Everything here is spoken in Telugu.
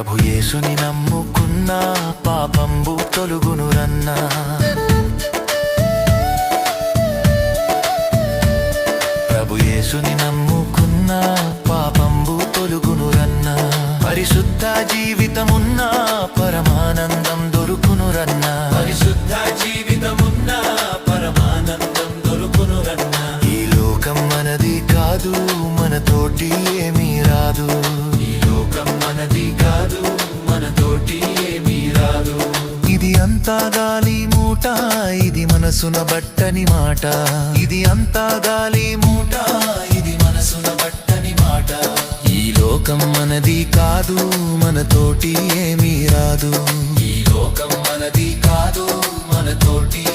ప్రభు యేసుని నమ్ముకున్న పాపంబు తొలుగును రన్నా. ప్రభు యేసుని నమ్ముకున్న పాపంబు తొలుగును రన్నా. పరిశుద్ధ జీవితమున్న పరమానందం దొరుకును రన్నా. పరిశుద్ధ జీవితమున్న పరమానందం దొరుకును రన్నా. ఈ లోకం మనది కాదు మనతోటి ఏమీ రాదు. అంతా గాలి మూట ఇది మనసున బట్టని మాట. ఇది అంతా గాలి మూట ఇది మనసున బట్టని మాట. ఈ లోకం మనది కాదు మనతోటి ఏమీ రాదు. ఈ లోకం మనది కాదు మనతోటి తోటి